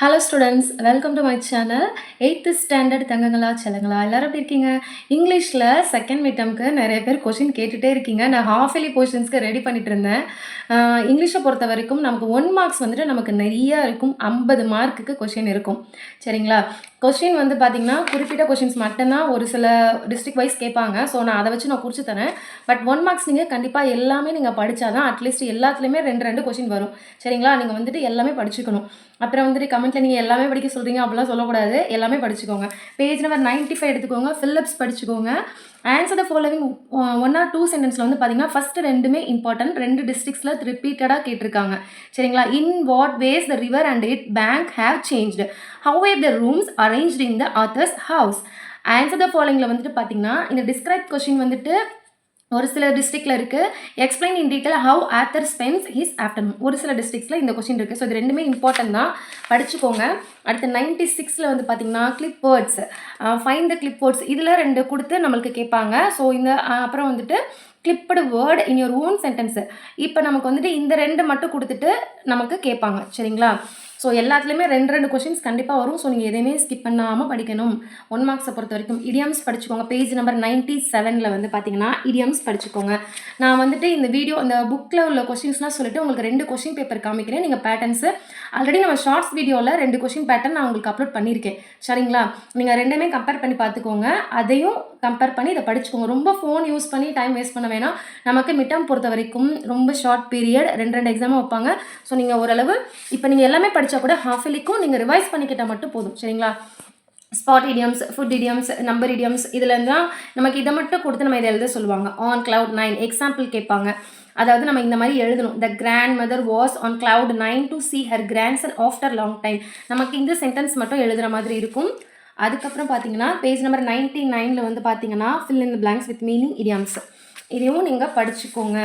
Hello students welcome to my channel eighth standard தங்கங்களா செல்லங்களா? எல்லோரும் எப்படி இருக்கீங்க? இங்கிலீஷில் செகண்ட் மிட்டம்க்கு நிறைய பேர் கொஷின் கேட்டுகிட்டே இருக்கீங்க. நான் ஹாஃப் எலி போர்ஷன்ஸ்க்கு ரெடி பண்ணிட்டு இருந்தேன். இங்கிலீஷை பொறுத்த வரைக்கும் நமக்கு ஒன் மார்க்ஸ் வந்துட்டு நமக்கு நிறையா இருக்கும். ஐம்பது மார்க்குக்கு கொஷின் இருக்கும். சரிங்களா? கொஷின் வந்து பார்த்திங்கன்னா குறிப்பிட்ட கொஷின்ஸ் மட்டும்தான் ஒரு சில டிஸ்ட்ரிக் வைஸ் கேட்பாங்க. ஸோ நான் அதை வச்சு நான் குறித்து தரேன். பட் ஒன் மார்க்ஸ் நீங்கள் கண்டிப்பாக எல்லாமே நீங்கள் படித்தா தான் அட்லீஸ்ட் எல்லாத்துலேயுமே ரெண்டு ரெண்டு கொஷின் வரும். சரிங்களா? நீங்கள் வந்துட்டு எல்லாமே படிச்சுக்கணும். அப்புறம் வந்துட்டு கமெண்ட்டில் நீங்கள் எல்லாமே படிக்க சொல்கிறீங்க அப்படிலாம் சொல்லக்கூடாது. எல்லாமே படிச்சுக்கோங்க. பேஜ் நம்பர் 95 ஃபைவ் எடுத்துக்கோங்க. ஃபில்லப்ஸ் படிச்சுக்கோங்க. Answer the following one or two சென்டென்ஸில் வந்து பார்த்தீங்கன்னா ஃபஸ்ட்டு ரெண்டுமே இம்பார்ட்டன்ட் ரெண்டு டிஸ்ட்ரிக்ஸில் ரிப்பீட்டடாக கேட்டிருக்காங்க. சரிங்களா? In what ways the river and it bank have changed how were the rooms arrange in the author's house answer the ஃபாலோயிங்கில் வந்துட்டு பார்த்தீங்கன்னா இந்த டிஸ்கிரைப் கொஷின் வந்துட்டு ஒரு சில டிஸ்ட்ரிக்டில் இருக்குது explain in detail how author spends his afternoon ஒரு சில டிஸ்ட்ரிக்ஸில் இந்த கொஸ்டின் இருக்குது ஸோ இது ரெண்டுமே இம்பார்ட்டன்ட் தான். படிச்சுக்கோங்க. அடுத்து நைன்டி சிக்ஸில் வந்து பார்த்தீங்கன்னா clip words find the clip words இதில் ரெண்டு கொடுத்து நம்மளுக்கு கேட்பாங்க. ஸோ இந்த அப்புறம் வந்துட்டு clipped word in your own sentence இப்போ நமக்கு வந்துட்டு இந்த ரெண்டு மட்டும் கொடுத்துட்டு நமக்கு கேட்பாங்க. சரிங்களா? ஸோ எல்லாத்துலேயுமே ரெண்டு ரெண்டு கொஷின்ஸ் கண்டிப்பாக வரும். ஸோ நீங்கள் எதையுமே ஸ்கிப் பண்ணாமல் படிக்கணும். ஒன் மார்க்ஸை பொறுத்த வரைக்கும் இடியம்ஸ் படிச்சுக்கோங்க. பேஜ் நம்பர் நைன்ட்டி செவனில் வந்து பார்த்தீங்கன்னா இடியம்ஸ் படிச்சுக்கோங்க. நான் வந்துட்டு இந்த வீடியோ இந்த புக்கில் உள்ள கொஷின்ஸ்லாம் சொல்லிட்டு உங்களுக்கு ரெண்டு கொஷின் பேப்பர் காமிக்கிறேன். நீங்கள் பேட்டர்ன்ஸு ஆல்ரெடி நம்ம ஷார்ட்ஸ் வீடியோவில் ரெண்டு கொஷின் பேட்டர்ன் நான் உங்களுக்கு அப்லோட் பண்ணியிருக்கேன். சரிங்களா? நீங்கள் ரெண்டுமே கம்பேர் பண்ணி பார்த்துக்கோங்க. அதையும் கம்பேர் பண்ணி இதை படிச்சுக்கோங்க. ரொம்ப ஃபோன் யூஸ் பண்ணி டைம் வேஸ்ட் பண்ண வேணாம். நமக்கு மிட்டம் பொறுத்த வரைக்கும் ரொம்ப ஷார்ட் பீரியட் ரெண்டு ரெண்டு எக்ஸாமும் வைப்பாங்க. ஸோ நீங்கள் ஓரளவு இப்போ நீங்கள் எல்லாமே படித்தா கூட ஹாஃப் இலிக்கும் நீங்கள் ரிவைஸ் பண்ணிக்கிட்டால் மட்டும் போதும். சரிங்களா? Spot idioms food idioms number idioms இதுலேருந்து தான் நமக்கு இதை மட்டும் கொடுத்து நம்ம இதை எழுத சொல்லுவாங்க. ஆன் கிளவுட் நைன் எக்ஸாம்பிள் கேட்பாங்க. அதாவது நம்ம இந்த மாதிரி எழுதணும். The grandmother was on cloud nine to see her her grandson after long time நமக்கு இந்த சென்டென்ஸ் மட்டும் எழுதுகிற மாதிரி இருக்கும். அதுக்கப்புறம் பார்த்தீங்கன்னா பேஜ் நம்பர் நைன்டி நைனில் வந்து பார்த்தீங்கன்னா fill in blanks with meaning meaning இதையும் நீங்கள் படிச்சுக்கோங்க.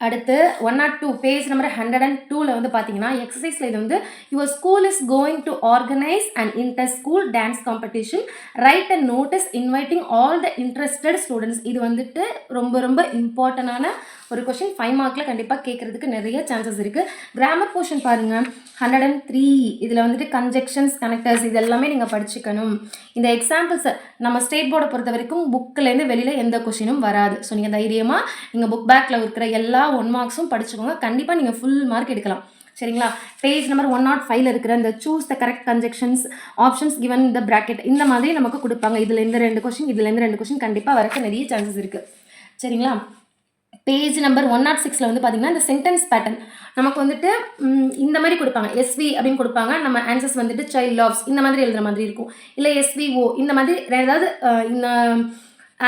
அடுத்து one nought two page number hundred and டூவில் வந்து பார்த்தீங்கன்னா எக்ஸசைஸில் இது வந்து your school is going to organise and inter school dance competition write and notice inviting all the interested students இது வந்துட்டு ரொம்ப ரொம்ப இம்பார்ட்டண்டான ஒரு கொஷின் ஃபைவ் மார்க்கில் கண்டிப்பாக கேட்குறதுக்கு நிறைய சான்சஸ் இருக்குது கிராமர் போர்ஷன் பாருங்கள் ஹண்ட்ரட் அண்ட் த்ரீ இதில் வந்துட்டு கன்ஜெக்ஷன்ஸ் கனெக்டர்ஸ் இது எல்லாமே நீங்கள் படிச்சுக்கணும். இந்த எக்ஸாம்பிள்ஸ் நம்ம ஸ்டேட் போர்டை பொறுத்த வரைக்கும் புக்கிலேருந்து வெளியில் எந்த கொஷினும் வராது. ஸோ நீங்கள் தைரியமாக நீங்கள் புக் பேக்கில் இருக்கிற எல்லா ஒன் மார்க்ஸும் படிச்சுக்கோங்க. கண்டிப்பாக நீங்கள் ஃபுல் மார்க் எடுக்கலாம். சரிங்களா? பேஜ் நம்பர் ஒன் நாட் ஃபைவ்ல இருக்கிற இந்த choose the correct conjunctions options given இந்த bracket இந்த மாதிரி நமக்கு கொடுப்பாங்க. இதில் இந்த ரெண்டு கொஷின் இதுலேருந்து ரெண்டு கொஷின் கண்டிப்பாக வரக்கு நிறைய சான்சஸ் இருக்குது சரிங்களா? பேஜ் நம்பர் ஒன் நாட் சிக்ஸில் வந்து பார்த்தீங்கன்னா இந்த சென்டென்ஸ் பேட்டர்ன் நமக்கு வந்துட்டு இந்த மாதிரி கொடுப்பாங்க. எஸ்வி அப்படின்னு கொடுப்பாங்க. நம்ம ஆன்சர்ஸ் வந்துட்டு சைல்ட் லவ்ஸ் இந்த மாதிரி எழுதுற மாதிரி இருக்கும். இல்லை எஸ்விஓ இந்த மாதிரி ஏதாவது இந்த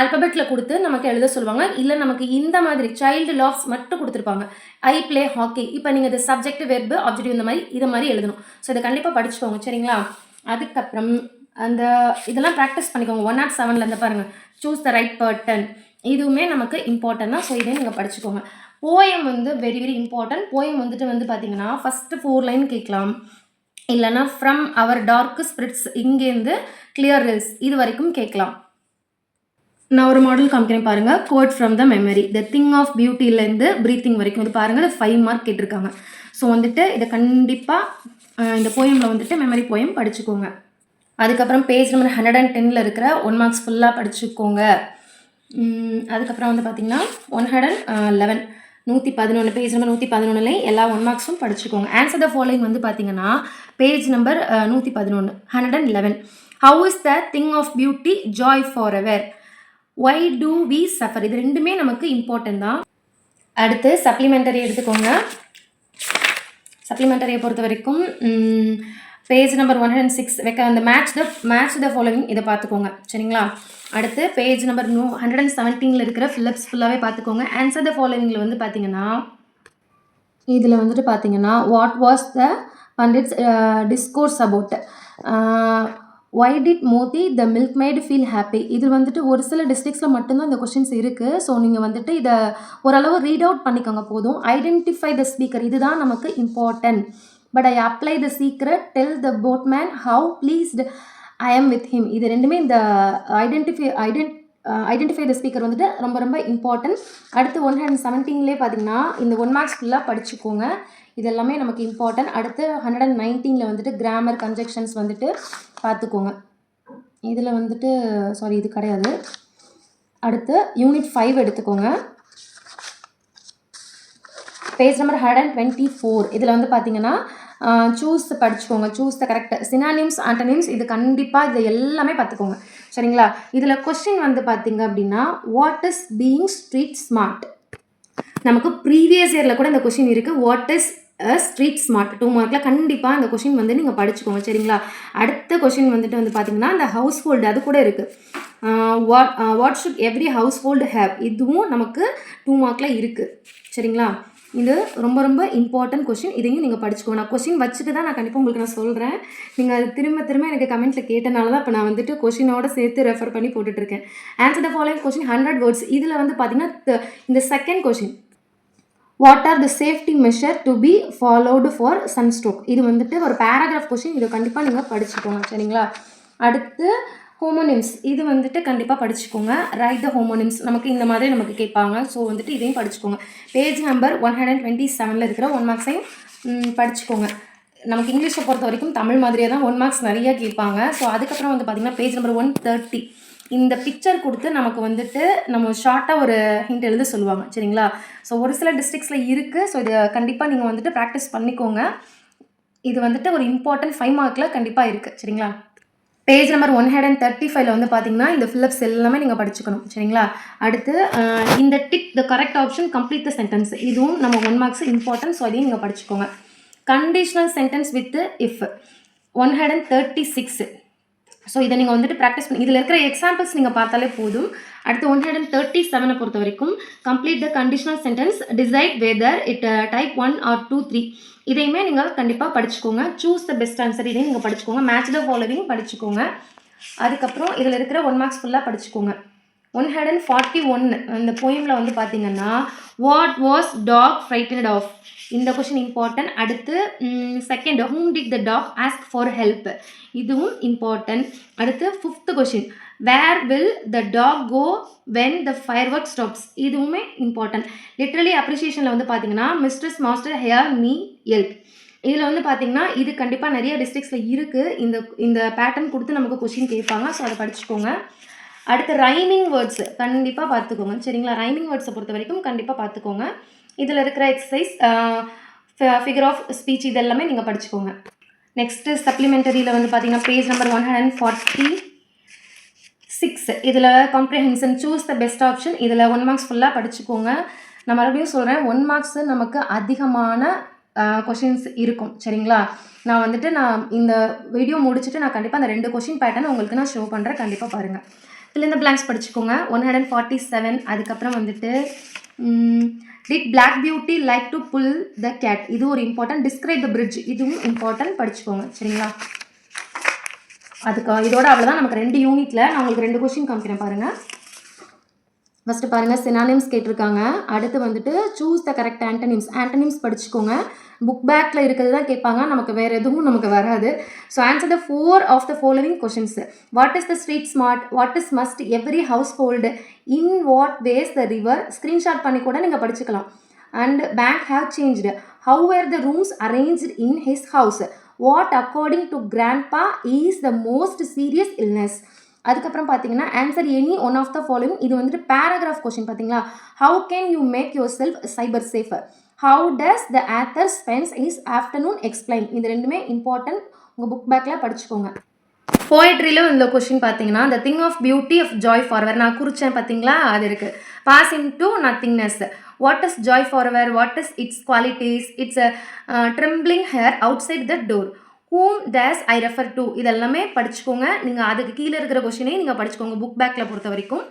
ஆல்பபெட்டில் கொடுத்து நமக்கு எழுத சொல்லுவாங்க. இல்லை நமக்கு இந்த மாதிரி சைல்டு லாவ்ஸ் மட்டும் கொடுத்துருப்பாங்க. ஐ ப்ளே ஹாக்கி இப்போ நீங்கள் இது சப்ஜெக்ட் வெர்பு ஆப்ஜெக்டிவ் இந்த மாதிரி இதை மாதிரி எழுதணும். ஸோ இதை கண்டிப்பாக படிச்சுக்கோங்க. சரிங்களா? அதுக்கப்புறம் அந்த இதெல்லாம் ப்ராக்டிஸ் பண்ணிக்கோங்க. ஒன் நாட் செவனில் இருந்து பாருங்கள் சூஸ் த ரைட் பர்டன் இதுவுமே நமக்கு இம்பார்ட்டன்ட் தான். ஸோ இதையும் நீங்கள் படிச்சுக்கோங்க. போயம் வந்து வெரி வெரி இம்பார்ட்டன்ட் போயம் வந்துட்டு வந்து பார்த்தீங்கன்னா ஃபஸ்ட்டு ஃபோர் லைன் கேட்கலாம். இல்லைன்னா ஃப்ரம் அவர் டார்க் ஸ்பிரிட்ஸ் இங்கேருந்து கிளியர் ரில்ஸ் இது வரைக்கும் கேட்கலாம். நான் ஒரு மாடல் காமிக்கிறேன் பாருங்கள் quote from the memory the thing of பியூட்டிலேருந்து breathing வரைக்கும் இது பாருங்கள் ஃபைவ் மார்க் கேட்டிருக்காங்க. ஸோ வந்துட்டு இதை கண்டிப்பாக இந்த போயமில் வந்துட்டு மெமரி போயம் படிச்சுக்கோங்க. அதுக்கப்புறம் பேஜ் நம்பர் ஹண்ட்ரட் அண்ட் டென்னில் இருக்கிற ஒன் மார்க்ஸ் ஃபுல்லாக படிச்சுக்கோங்க. அதுக்கப்புறம் வந்து பார்த்தீங்கன்னா ஒன் ஹண்ட்ரட் லெவன் நூற்றி பதினொன்று பேஜ் நம்பர் நூற்றி பதினொன்றுலேயும் எல்லா ஒன் மார்க்ஸும் படிச்சுக்கோங்க. ஆன்சர் த ஃபாலோயிங் வந்து பார்த்தீங்கன்னா பேஜ் நம்பர் நூற்றி பதினொன்று hundred and eleven how is the thing of beauty joy for ever why do we suffer இது ரெண்டுமே நமக்கு இம்பார்ட்டன்ட் தான். அடுத்து சப்ளிமெண்டரி எடுத்துக்கோங்க. சப்ளிமெண்டரியை பொறுத்த வரைக்கும் page number one hundred six வைக்க அந்த match the match the following இதை பார்த்துக்கோங்க. சரிங்களா? அடுத்து பேஜ் நம்பர் நூ ஹண்ட்ரட் அண்ட் செவன்டீனில் இருக்கிற ஃபிலப்ஸ் ஃபுல்லாகவே பார்த்துக்கோங்க. ஆன்சர் த ஃபாலோவிங்கில் வந்து பார்த்தீங்கன்னா இதில் வந்துட்டு பார்த்தீங்கன்னா what was the pandit's discourse about why did Moti the milkmaid feel happy இது வந்துட்டு ஒரு சில டிஸ்ட்ரிக்ஸில் மட்டும்தான் இந்த கொஷின்ஸ் இருக்குது ஸோ நீங்கள் வந்துட்டு இதை ஓரளவு ரீட் அவுட் பண்ணிக்கோங்க போதும். ஐடென்டிஃபை த ஸ்பீக்கர் இதுதான் நமக்கு important but I apply the secret tell the postman how pleased I am with him இது ரெண்டுமே இந்த identify ident identify the speaker வந்துட்டு ரொம்ப ரொம்ப இம்பார்ட்டன்ட் அடுத்து ஒன் ஹண்ட்ரட் செவன்டீன்லேயே பார்த்தீங்கன்னா இந்த ஒன் மார்க்ஸ் ஃபுல்லாக படிச்சுக்கோங்க. இது எல்லாமே நமக்கு இம்பார்ட்டன்ட் அடுத்து ஹண்ட்ரட் அண்ட் நைன்டீனில் வந்துட்டு கிராமர் கன்ஜெக்ஷன்ஸ் வந்துட்டு பார்த்துக்கோங்க இதில் வந்துட்டு சாரி இது கிடையாது. அடுத்து யூனிட் ஃபைவ் எடுத்துக்கோங்க. Page number hundred and twenty four இதில் வந்து பார்த்தீங்கன்னா சூஸ் படிச்சுக்கோங்க. Choose the correct synonyms antonyms இது கண்டிப்பாக இது எல்லாமே பார்த்துக்கோங்க சரிங்களா? இதில் கொஸ்டின் வந்து பார்த்தீங்க அப்படின்னா what is being street smart நமக்கு ப்ரீவியஸ் இயரில் கூட இந்த கொஷின் இருக்குது what is a street smart two மார்க்கில் கண்டிப்பாக இந்த கொஷின் வந்து நீங்கள் படிச்சுக்கோங்க. சரிங்களா? அடுத்த கொஷின் வந்துட்டு வந்து பார்த்தீங்கன்னா இந்த ஹவுஸ் ஹோல்டு அது கூட இருக்குது what what should every house hold have இதுவும் நமக்கு டூ மார்க்கில் இருக்குது சரிங்களா? இது ரொம்ப ரொம்ப இம்பார்ட்டன்ட் கொஷின் இதையும் நீங்கள் படிச்சுக்கோங்க. நான் கொஷின் வச்சுட்டு தான் நான் கண்டிப்பாக உங்களுக்கு நான் சொல்கிறேன் நீங்கள் அது திரும்ப திரும்ப எனக்கு கமெண்ட்டில் கேட்டனால தான் இப்போ நான் வந்துட்டு கொஷினோட சேர்த்து ரெஃபர் பண்ணி போட்டுட்ருக்கேன் answer the following question hundred words இதில் வந்து பார்த்தீங்கன்னா த- இந்த second question what are the safety measure to be followed for sunstroke இது வந்துட்டு ஒரு பேராகிராஃப் கொஷின் இதை கண்டிப்பாக நீங்கள் படிச்சுக்கோங்க. சரிங்களா? அடுத்து ஹோமோனிம்ஸ் இது வந்துட்டு கண்டிப்பாக படிச்சுக்கோங்க. ரைட் த ஹோமோனிம்ஸ் நமக்கு இந்த மாதிரி நமக்கு கேட்பாங்க. ஸோ வந்துட்டு இதையும் படிச்சுக்கோங்க. Page number one hundred twenty செவனில் இருக்கிற ஒன் மார்க்ஸையும் படிச்சுக்கோங்க. நமக்கு இங்கிலீஷை பொறுத்த வரைக்கும் தமிழ் மாதிரியே தான் ஒன் மார்க்ஸ் நிறையா கேட்பாங்க. ஸோ அதுக்கப்புறம் வந்து பார்த்திங்கன்னா பேஜ் நம்பர் ஒன் தேர்ட்டி இந்த பிக்சர் கொடுத்து நமக்கு வந்துட்டு நம்ம ஷார்ட்டாக ஒரு ஹிண்ட் எழுத சொல்லுவாங்க. சரிங்களா? ஸோ ஒரு சில டிஸ்ட்ரிக்ஸில் இருக்குது ஸோ இதை கண்டிப்பாக நீங்கள் வந்துட்டு ப்ராக்டிஸ் பண்ணிக்கோங்க. இது வந்துட்டு ஒரு இம்பார்ட்டன்ட் ஃபைவ் மார்க்கில் கண்டிப்பாக இருக்குது சரிங்களா? Page number one hundred and thirty ஃபைவ்ல வந்து பார்த்தீங்கன்னா இந்த ஃபில்லப்ஸ் எல்லாமே நீங்கள் படிச்சுக்கணும். சரிங்களா? அடுத்து இந்த tick the correct option complete the sentence இதுவும் நம்ம ஒன் மார்க்ஸ் இம்பார்ட்டன்ஸ் ஸோ அதையும் நீங்கள் படிச்சுக்கோங்க. Conditional sentence with if one hundred and thirty six so இதை நீங்கள் வந்துட்டு ப்ராக்டிஸ் பண்ணி இதில் இருக்கிற எக்ஸாம்பிள்ஸ் நீங்கள் பார்த்தாலே போதும். அடுத்து ஒன் ஹண்ட்ரட் அண்ட் தேர்ட்டி செவனை பொறுத்த வரைக்கும் complete the conditional sentence decide whether it type one or two three இதையுமே நீங்கள் கண்டிப்பாக படிச்சுக்கோங்க. சூஸ் த பெஸ்ட் ஆன்சர் இதையும் நீங்கள் படிச்சுக்கோங்க. மேட்ச் த ஃபாலோவிங் படிச்சுக்கோங்க. அதுக்கப்புறம் இதில் இருக்கிற ஒன் மார்க்ஸ் ஃபுல்லாக படிச்சுக்கோங்க. One hundred and forty one அந்த போயமில் வந்து பார்த்தீங்கன்னா what was dog frighted of இந்த கொஷின் இம்பார்ட்டன்ட் அடுத்து second whom did the dog ask for help இதுவும் இம்பார்ட்டன்ட் அடுத்து fifth question where will the dog go when the firework stops இதுவுமே important literally அப்ரிசியேஷனில் வந்து பார்த்தீங்கன்னா misters master hear me help இதில் வந்து பார்த்தீங்கன்னா இது கண்டிப்பாக நிறைய டிஸ்ட்ரிக்ஸில் இருக்குது இந்த இந்த பேட்டர்ன் கொடுத்து நமக்கு கொஷின் கேட்பாங்க. ஸோ அதை படிச்சுக்கோங்க. அடுத்து ரைமிங் வேர்ட்ஸ் கண்டிப்பாக பார்த்துக்கோங்க. சரிங்களா? ரைமிங் வேர்ட்ஸை பொறுத்த வரைக்கும் கண்டிப்பாக பார்த்துக்கோங்க. இதில் இருக்கிற எக்ஸசைஸ் ஃபிகர் ஆஃப் ஸ்பீச் இதெல்லாமே நீங்கள் படிச்சுக்கோங்க. நெக்ஸ்ட்டு சப்ளிமெண்டரியில் வந்து பார்த்தீங்கன்னா page number one hundred and forty six இதில் comprehension choose the best option இதில் ஒன் மார்க்ஸ் ஃபுல்லாக படிச்சுக்கோங்க. நான் மறுபடியும் சொல்கிறேன் ஒன் மார்க்ஸ் நமக்கு அதிகமான கொஷின்ஸ் இருக்கும். சரிங்களா? நான் வந்துட்டு நான் இந்த வீடியோ முடிச்சுட்டு நான் கண்டிப்பாக அந்த ரெண்டு கொஷின் பேட்டர்ன் உங்களுக்கு நான் ஷோ பண்ணுறேன் கண்டிப்பாக பாருங்கள் இதில் இந்த பிளாங்க்ஸ் படிச்சுக்கோங்க. One hundred and forty seven அதுக்கப்புறம் வந்துட்டு did Black Beauty like to pull the cart இது ஒரு இம்பார்ட்டன்ட் டிஸ்கிரைப் த பிரிட்ஜ் இதுவும் இம்பார்ட்டன்ட் படிச்சுக்கோங்க. சரிங்களா? அதுக்கு இதோட அவ்வளோதான் நமக்கு ரெண்டு யூனிட்டில் நான் உங்களுக்கு ரெண்டு கொஷின் காமிக்கிறேன் பாருங்கள் ஃபஸ்ட்டு பாருங்கள் சினானிம்ஸ் கேட்டிருக்காங்க. அடுத்து வந்துட்டு choose the correct antonyms antonyms படிச்சுக்கோங்க. புக் பேக்கில் இருக்கிறது தான் கேட்பாங்க. நமக்கு வேறு எதுவும் நமக்கு வராது. So answer the four of the following questions what is the street smart what is must every house hold in what ways the river screenshot பண்ணி கூட நீங்கள் படிச்சுக்கலாம். And bank have changed how were the rooms arranged in his house what according to grandpa is the most serious illness அதுக்கப்புறம் பார்த்தீங்கன்னா answer any one of the following இது வந்துட்டு paragraph question பார்த்தீங்களா how can you make yourself cyber safer how does the author spends his afternoon explain இது ரெண்டுமே important உங்கள் book பேக்கில் படிச்சுக்கோங்க. போய்ட்ரியில் இந்த கொஷின் பார்த்தீங்கன்னா the thing of beauty of joy forever நான் குறித்தேன் பார்த்தீங்களா அது இருக்குது pass into nothingness what is joy forever what is its qualities its trembling hair outside the door whom does I refer to இதெல்லாமே படிச்சுக்கோங்க. நீங்கள் அதுக்கு கீழே இருக்கிற கொஷினையும் நீங்கள் படிச்சுக்கோங்க புக் பேக்கில் பொறுத்த வரைக்கும்.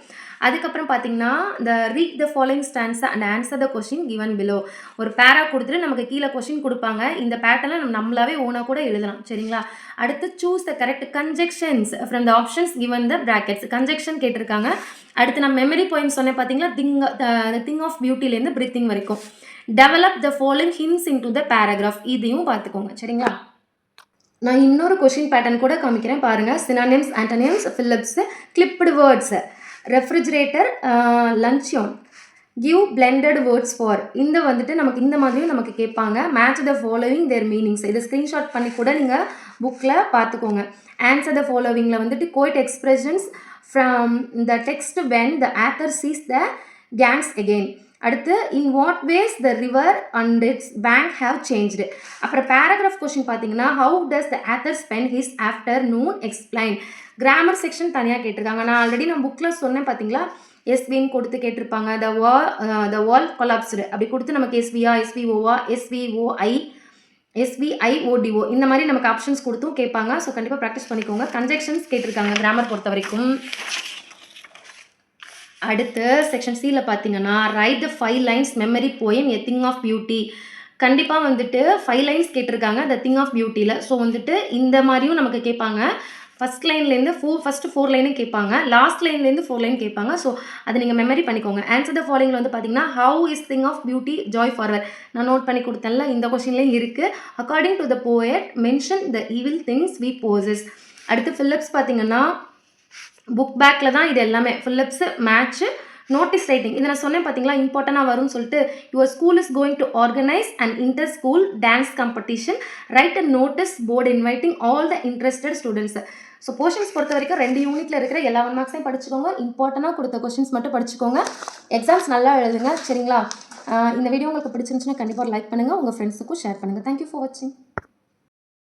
அதுக்கப்புறம் பார்த்தீங்கன்னா இந்த read the following stanza and answer the question given below ஒரு பேரா கொடுத்துட்டு நமக்கு கீழே கொஷின் கொடுப்பாங்க. இந்த பேட்டர்னில் நம்ம நம்மளாவே ஓனாக கூட எழுதலாம். சரிங்களா? அடுத்து choose the correct conjunctions from the options given the brackets conjunction கேட்டிருக்காங்க. அடுத்து நான் மெமரி போயிம் சொன்னேன் பார்த்தீங்களா திங் த திங் ஆஃப் பியூட்டிலேருந்து பிரீத்திங் வரைக்கும். Develop the following hints into the paragraph இதையும் பார்த்துக்கோங்க. சரிங்களா? நான் இன்னொரு கொஷின் பேட்டர்ன் கூட காமிக்கிறேன். பாருங்கள் synonyms antonyms fill ups clipped words refrigerator luncheon give blended words for இந்த வந்துட்டு நமக்கு இந்த மாதிரியும் நமக்கு கேட்பாங்க. Match the following their meanings இதை ஸ்க்ரீன்ஷாட் பண்ணி கூட நீங்கள் புக்கில் பார்த்துக்கோங்க. ஆன்சர் த ஃபாலோவிங்கில் வந்துட்டு quote expressions from the text when the author sees the gangs again அடுத்து in what ways the river and its bank have changed அப்புறம் பேராகிராஃப் கொஷின் பார்த்தீங்கன்னா how does the author spend his afternoon explain grammar section தனியாக கேட்டிருக்காங்க. நான் already நான் புக்கில் சொன்னேன் பார்த்தீங்களா எஸ்வின்னு கொடுத்து கேட்டிருப்பாங்க. த வா த வால் கொலாப்ஸ்டு அப்படி கொடுத்து நமக்கு எஸ்வியா எஸ்விஓவா எஸ்விஓஐ எஸ்விஐஓடிஓ இந்த மாதிரி நமக்கு ஆப்ஷன்ஸ் கொடுத்தும் கேட்பாங்க. ஸோ கண்டிப்பாக ப்ராக்டிஸ் பண்ணிக்கோங்க. கன்ஜெக்ஷன்ஸ் கேட்டிருக்காங்க கிராமர் பொறுத்த வரைக்கும் அடுத்து செக்ஷன் சியில் பார்த்தீங்கன்னா write the five lines memory poem a thing of beauty கண்டிப்பாக வந்துட்டு ஃபைவ் லைன்ஸ் கேட்டிருக்காங்க த திங் ஆஃப் பியூட்டியில் ஸோ வந்துட்டு இந்த மாதிரியும் நமக்கு கேட்பாங்க. ஃபஸ்ட் லைன்லேருந்து ஃபோர் ஃபஸ்ட்டு ஃபோர் லைனும் கேட்பாங்க. லாஸ்ட் லைன்லேருந்து ஃபோர் லைன் கேட்பாங்க. ஸோ அதை நீங்கள் மெமரி பண்ணிக்கோங்க. ஆன்சர் த ஃபாலோயிங்கில் வந்து பார்த்தீங்கன்னா how is thing of beauty joy forever நான் நோட் பண்ணி கொடுத்தேன்ல இந்த கொஷின்லேயும் இருக்குது according to the poet mention the evil things we possess அடுத்து ஃபிலிப்ஸ் பார்த்தீங்கன்னா புக் பேக்கில் தான் இது எல்லாமே. ஃபிலிப்ஸு மேட்ச்சு நோட்டீஸ் ரைட்டிங் இதை நான் சொன்னேன் பார்த்தீங்களா இம்பார்ட்டண்டாக வரும்னு சொல்லிட்டு your school is going to organise and inter school dance competition write a notice board inviting all the interested students so portions பொறுத்த வரைக்கும் ரெண்டு யூனிட்டில் இருக்கிற எல்லா ஒன் மார்க்ஸையும் படிச்சுக்கோங்க. இம்பார்ட்டண்ட்டாக கொடுத்த கொஷின்ஸ் மட்டும் படிச்சுக்கோங்க. எக்ஸாம்ஸ் நல்லா எழுதுங்க சரிங்களா? இந்த வீடியோ உங்களுக்கு பிடிச்சிருந்துச்சுன்னா கண்டிப்பாக லைக் பண்ணுங்கள் உங்கள் ஃப்ரெண்ட்ஸுக்கும் ஷேர் பண்ணுங்கள் தேங்க்யூ ஃபார் வாட்சிங்